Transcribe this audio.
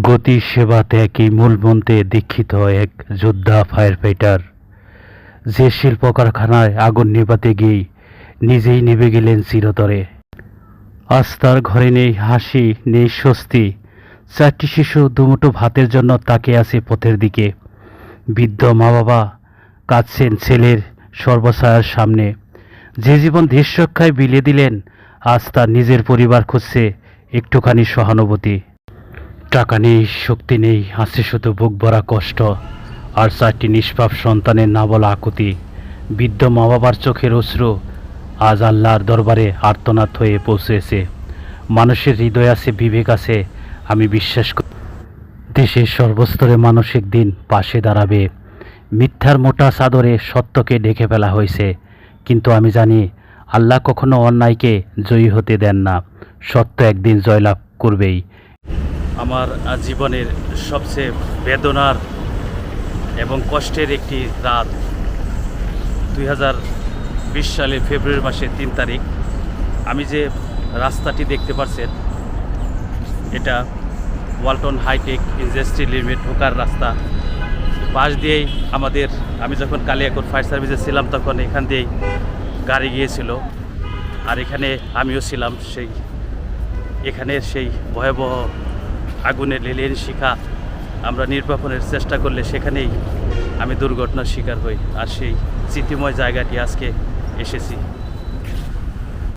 গতি সেবা ত্যাগই মূল মন্ত্রে দীক্ষিত এক যোদ্ধা ফায়ার ফাইটার যে শিল্প কারখানায় আগুন নেভাতে গিয়ে নিজেই নেবে গেলেন চিরতরে। আজ তার ঘরে নেই হাসি, নেই স্বস্তি। চারটি শিশু দুমুঠো ভাতের জন্য তাকিয়ে আছে পথের দিকে। বৃদ্ধ মা বাবা কাঁদছেন ছেলের সর্বসায়ার সামনে। যে জীবন দেশ রক্ষায় বিলিয়ে দিলেন, আজ তার নিজের পরিবার খুঁজছে একটুখানি সহানুভূতি। টাকা নেই, শক্তি নেই আছে শুধু বুক ভরা কষ্ট আর চারটি নিষ্পাপ সন্তানের না বলা আকুতি। বৃদ্ধ মা বাবার চোখের অশ্রু আজ আল্লাহর দরবারে আর্তনাদ হয়ে পৌঁছেছে। মানুষের হৃদয় আছে, বিবেক আছে, আমি বিশ্বাস করি। দেশের সর্বস্তরে মানসিক দিন পাশে দাঁড়াবে। মিথ্যার মোটা চাদরে সত্যকে ঢেকে ফেলা হয়েছে। কিন্তু আমি জানি, আল্লাহ কখনো অন্যায়কে জয়ী হতে দেন না। সত্য একদিন জয়লাভ করবেই। আমার জীবনের সবচেয়ে বেদনার এবং কষ্টের একটি রাত। দুই বিশ সালের ফেব্রুয়ারি মাসের তিন তারিখ, আমি যে রাস্তাটি দেখতে পাচ্ছেন এটা ওয়ালটন হাইটেক ইন্ডাস্ট্রি লিমিট ঢোকার রাস্তা। পাশ দিয়েই আমাদের, আমি যখন কালিয়াকোট ফায়ার সার্ভিসে ছিলাম, তখন এখান দিয়েই গাড়ি গিয়েছিল। আর এখানে আমিও ছিলাম সেই, এখানে সেই ভয়াবহ আগুনের লেলিয়েন শিখা। আমরা নির্বাপনের চেষ্টা করলে সেখানেই আমি দুর্ঘটনার শিকার হই। আর সেই স্মৃতিময় জায়গাটি আজকে এসেছি।